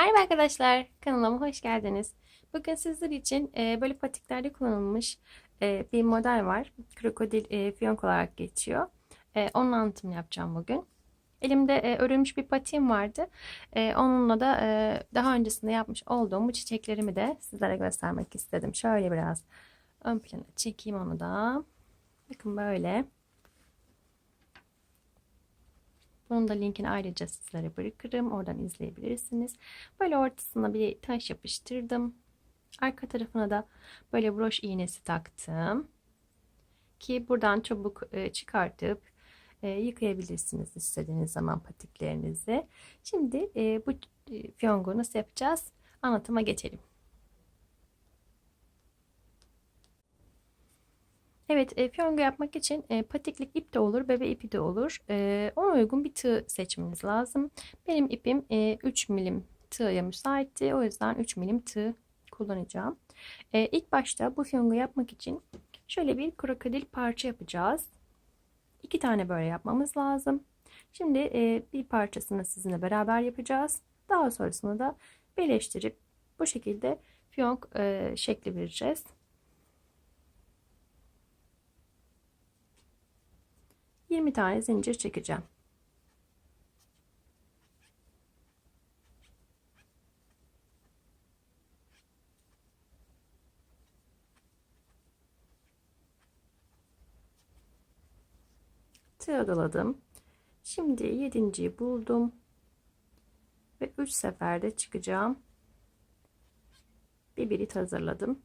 Merhaba arkadaşlar, kanalıma hoş geldiniz. Bugün sizler için e, böyle patiklerde kullanılmış e, bir model var. Krokodil e, fiyonk olarak geçiyor. E, onun anlatımını yapacağım bugün. Elimde e, örülmüş bir patiğim vardı. E, onunla da e, daha öncesinde yapmış olduğum bu çiçeklerimi de sizlere göstermek istedim. Şöyle biraz ön plana çekeyim onu da. Bakın böyle. Bunun da linkini ayrıca sizlere bırakırım. Oradan izleyebilirsiniz. Böyle ortasına bir taş yapıştırdım. Arka tarafına da böyle broş iğnesi taktım. Ki buradan çabuk e, çıkartıp e, yıkayabilirsiniz istediğiniz zaman patiklerinizi. Şimdi e, bu fiyongu nasıl yapacağız? Anlatıma geçelim. Evet, e, fiyongu yapmak için e, patiklik ip de olur, bebe ipi de olur. E, ona uygun bir tığ seçmeniz lazım. Benim ipim e, 3 milim tığya müsaitti. O yüzden 3 milim tığ kullanacağım. E, ilk başta bu fiyongu yapmak için şöyle bir krokodil parça yapacağız. İki tane böyle yapmamız lazım. Şimdi e, bir parçasını sizinle beraber yapacağız. Daha sonrasında da birleştirip bu şekilde fiyonk e, şekli vereceğiz. 20 tane zincir çekeceğim. Tığ Şimdi yedinciyi buldum. Ve 3 seferde çıkacağım. Bir birit hazırladım.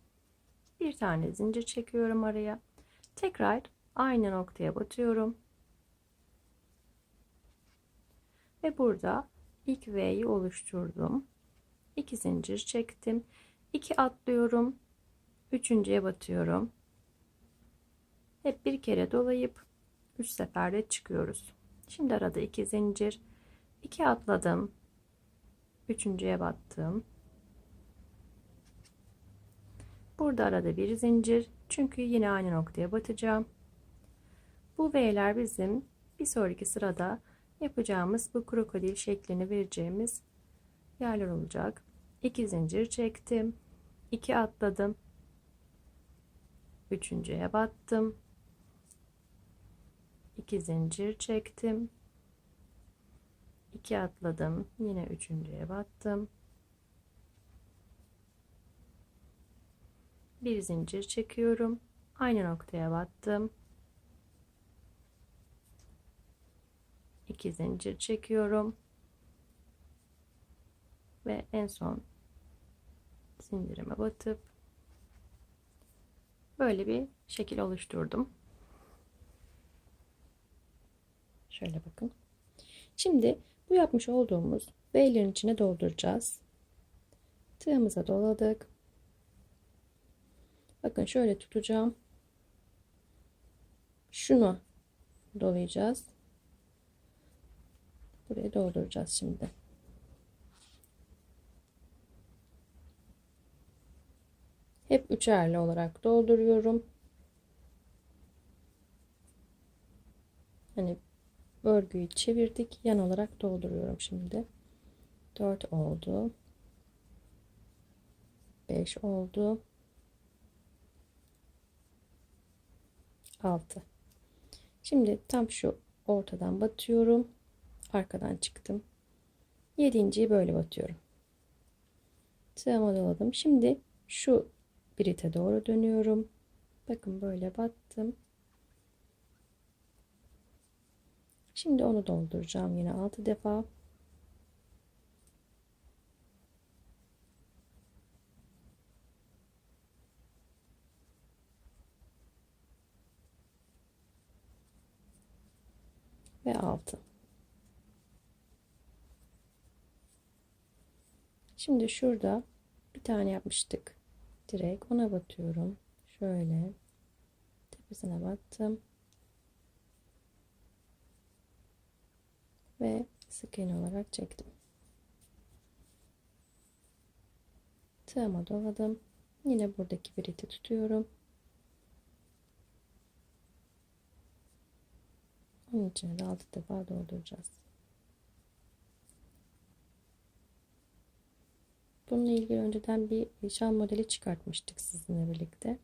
Bir tane zincir çekiyorum araya. Tekrar aynı noktaya batıyorum. Ve burada ilk V'yi oluşturdum. 2 zincir çektim. 2 atlıyorum. Üçüncüye batıyorum. Hep bir kere dolayıp 3 seferde çıkıyoruz. Şimdi arada 2 zincir. 2 atladım. Üçüncüye battım. Burada arada bir zincir. Çünkü yine aynı noktaya batacağım. Bu V'ler bizim bir sonraki sırada yapacağımız bu krokodil şeklini vereceğimiz yerler olacak. 2 zincir çektim. 2 atladım. Üçüncüye battım. 2 zincir çektim. 2 atladım. Yine üçüncüye battım. Bir zincir çekiyorum. Aynı noktaya battım. 2 zincir çekiyorum ve en son zincirime batıp böyle bir şekil oluşturdum. Şöyle bakın. Şimdi bu yapmış olduğumuz B'lerin içine dolduracağız. Tığımıza doladık. Bakın şöyle tutacağım. Şunu dolayacağız. Buraya dolduracağız şimdi. Hep üçerli olarak dolduruyorum. Hani örgüyü çevirdik. Yan olarak dolduruyorum şimdi. 4 oldu. 5 oldu. 6. Şimdi tam şu ortadan batıyorum arkadan çıktım. Yedinciyi böyle batıyorum. Tığıma doladım. Şimdi şu birite doğru dönüyorum. Bakın böyle battım. Şimdi onu dolduracağım yine 6 defa. Ve 6. Şimdi şurada bir tane yapmıştık. Direkt ona batıyorum. Şöyle tepesine battım. Ve sık iğne olarak çektim. Tığıma doladım. Yine buradaki bir iti tutuyorum. Onun içine de 6 defa dolduracağız. Bununla ilgili önceden bir şal modeli çıkartmıştık sizinle birlikte.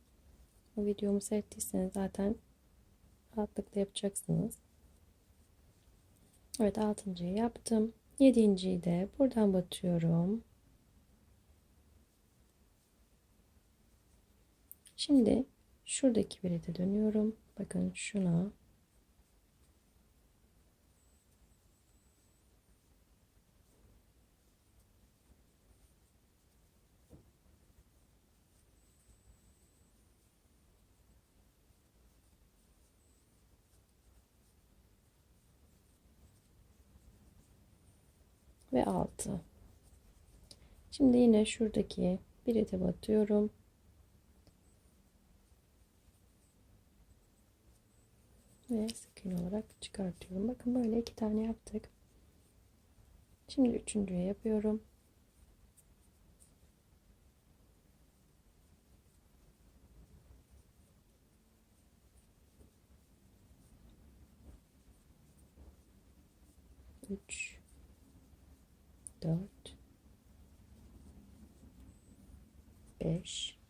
O videomu seyrettiyseniz zaten rahatlıkla yapacaksınız. Evet altıncıyı yaptım. Yedinciyi de buradan batıyorum. Şimdi şuradaki birite dönüyorum. Bakın şuna. Ve 6. Şimdi yine şuradaki birite batıyorum. Ve sık iğne olarak çıkartıyorum. Bakın böyle iki tane yaptık. Şimdi üçüncüye yapıyorum. Üç. 4 5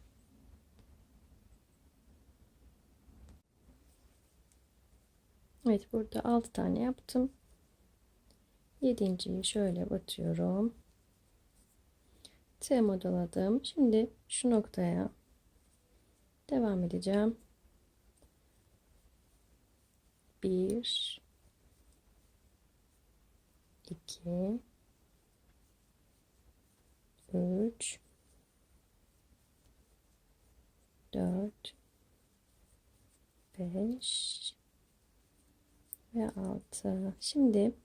Evet burada 6 tane yaptım. 7.yi şöyle batıyorum. T modeladım. Şimdi şu noktaya devam edeceğim. 1 2 3 4 5 ve 6 şimdi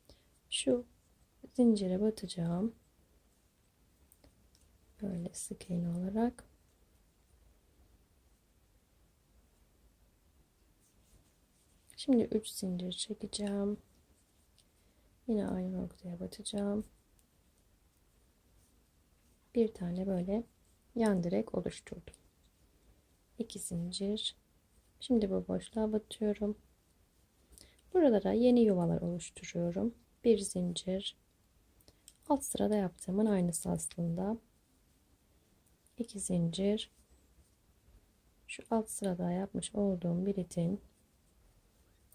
şu zincire batacağım. Böyle sık iğne olarak. Şimdi 3 zincir çekeceğim. Yine aynı noktaya batacağım bir tane böyle yan direk oluşturdum. 2 zincir. Şimdi bu boşluğa batıyorum. Buralara yeni yuvalar oluşturuyorum. Bir zincir. Alt sırada yaptığımın aynısı aslında. 2 zincir. Şu alt sırada yapmış olduğum bir itin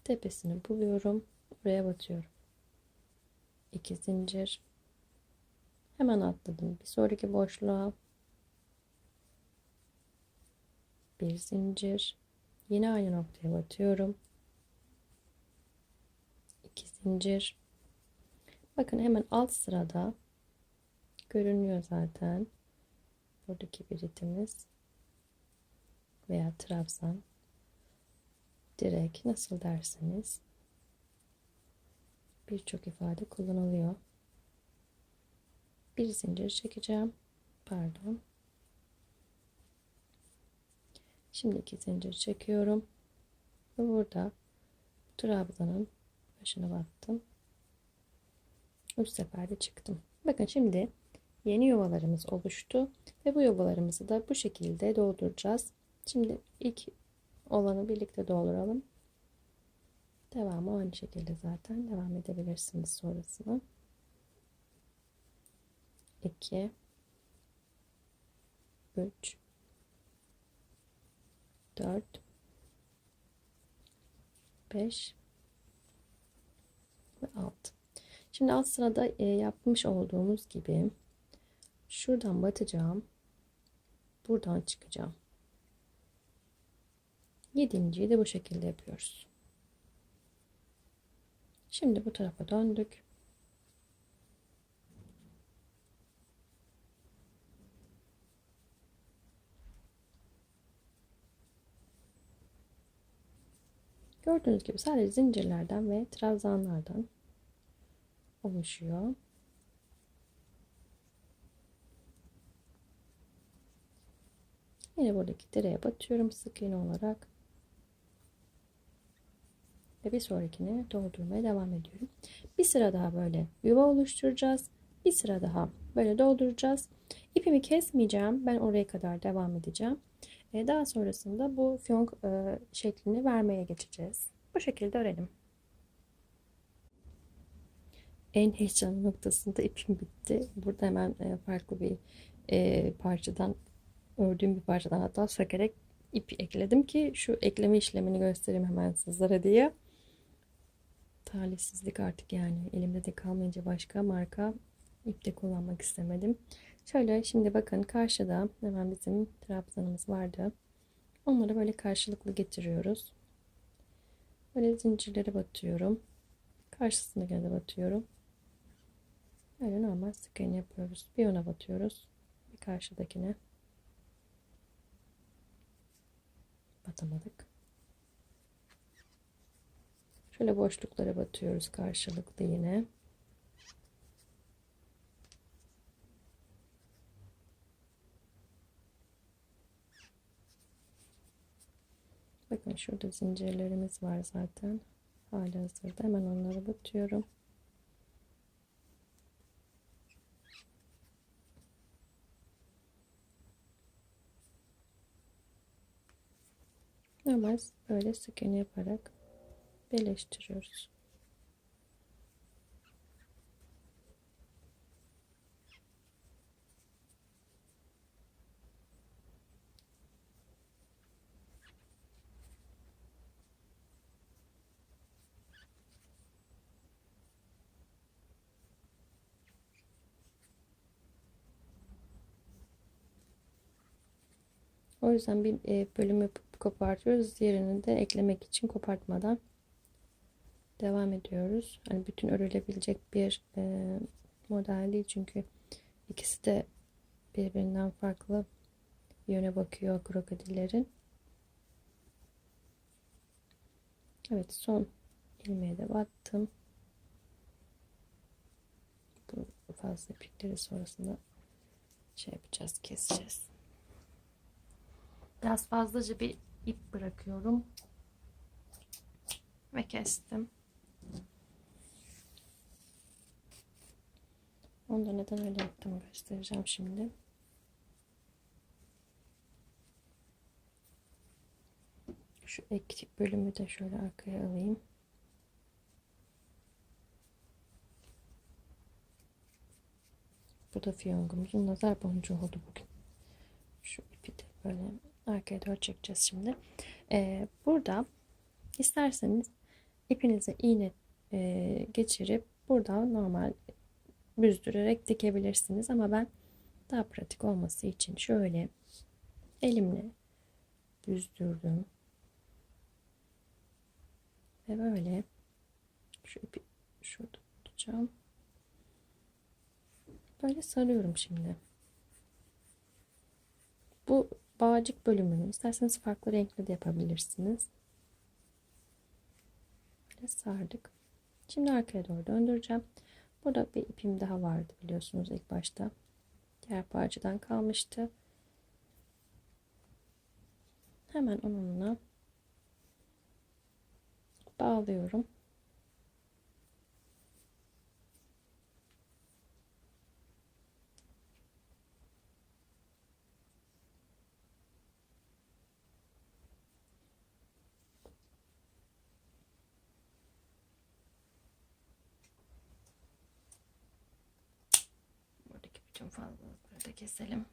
tepesini buluyorum. Buraya batıyorum. 2 zincir Hemen atladım. Bir sonraki boşluğa bir zincir. Yine aynı noktaya batıyorum. İki zincir. Bakın hemen alt sırada görünüyor zaten. Buradaki biritimiz veya trabzan direk nasıl derseniz birçok ifade kullanılıyor bir zincir çekeceğim. Pardon. Şimdi iki zincir çekiyorum. Ve burada trabzanın başına battım. 3 seferde çıktım. Bakın şimdi yeni yuvalarımız oluştu ve bu yuvalarımızı da bu şekilde dolduracağız. Şimdi ilk olanı birlikte dolduralım. Devamı aynı şekilde zaten devam edebilirsiniz sonrasını 2 3 4 5 ve 6 şimdi alt sırada e, yapmış olduğumuz gibi şuradan batacağım buradan çıkacağım. Yedinciyi de bu şekilde yapıyoruz. Şimdi bu tarafa döndük Gördüğünüz gibi sadece zincirlerden ve trabzanlardan oluşuyor. Yine buradaki direğe batıyorum sık iğne olarak. Ve bir sonrakini doldurmaya devam ediyorum. Bir sıra daha böyle yuva oluşturacağız. Bir sıra daha böyle dolduracağız. İpimi kesmeyeceğim. Ben oraya kadar devam edeceğim. E, daha sonrasında bu fiyonk e, şeklini vermeye geçeceğiz. Bu şekilde örelim. en heyecanlı noktasında ipim bitti. Burada hemen e, farklı bir parçadan ördüğüm bir parçadan hatta sökerek ip ekledim ki şu ekleme işlemini göstereyim hemen sizlere diye. Talihsizlik artık yani elimde de kalmayınca başka marka ip kullanmak istemedim. Şöyle şimdi bakın karşıda hemen bizim trabzanımız vardı. Onları böyle karşılıklı getiriyoruz. Böyle zincirlere batıyorum. Karşısına de batıyorum. Böyle normal sık iğne yapıyoruz. Bir ona batıyoruz. Bir karşıdakine. Batamadık. Şöyle boşluklara batıyoruz karşılıklı yine. Bakın şurada zincirlerimiz var zaten. Hala hazırda. Hemen onları batıyorum. Normal böyle sık yaparak birleştiriyoruz. O yüzden bir e, bölüm yapıp kopartıyoruz. Diğerini de eklemek için kopartmadan devam ediyoruz. Hani bütün örülebilecek bir e, model değil çünkü ikisi de birbirinden farklı yöne bakıyor krokodillerin. Evet son ilmeğe de battım. Bu fazla iplikleri sonrasında şey yapacağız keseceğiz. Biraz fazlaca bir ip bırakıyorum. Ve kestim. Onu da neden öyle yaptım göstereceğim şimdi. Şu ektik bölümü de şöyle arkaya alayım. Bu da fiyongumuzun nazar boncuğu oldu bugün. Şu ipi de böyle arkaya doğru çekeceğiz şimdi. Ee, burada isterseniz ipinize iğne e, geçirip burada normal büzdürerek dikebilirsiniz. Ama ben daha pratik olması için şöyle elimle büzdürdüm. Ve böyle şu ipi şurada tutacağım. Böyle sarıyorum şimdi. Bu bağcık bölümünü isterseniz farklı renkle de yapabilirsiniz. Böyle sardık. Şimdi arkaya doğru döndüreceğim. Burada bir ipim daha vardı biliyorsunuz ilk başta. Diğer parçadan kalmıştı. Hemen onunla bağlıyorum. Bütün fazlalıkları da keselim.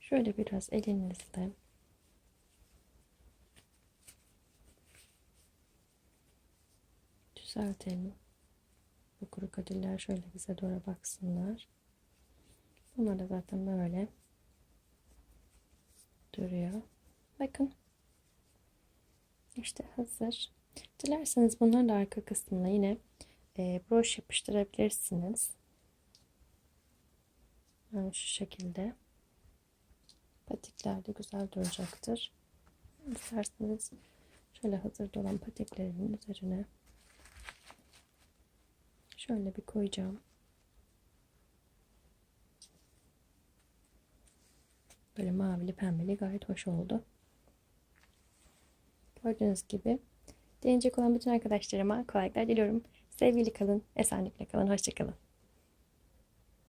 Şöyle biraz elinizle düzeltelim. Bu kuru kadiller şöyle bize doğru baksınlar. Bunlar da zaten böyle duruyor. Bakın. İşte hazır. Dilerseniz bunların da arka kısmına yine e, broş yapıştırabilirsiniz. Yani şu şekilde. Patikler de güzel duracaktır. İsterseniz şöyle hazır olan patiklerin üzerine şöyle bir koyacağım. Böyle mavili pembeli gayet hoş oldu. Gördüğünüz gibi deneyecek olan bütün arkadaşlarıma kolaylıklar diliyorum. Sevgili kalın, esenlikle kalın, hoşçakalın.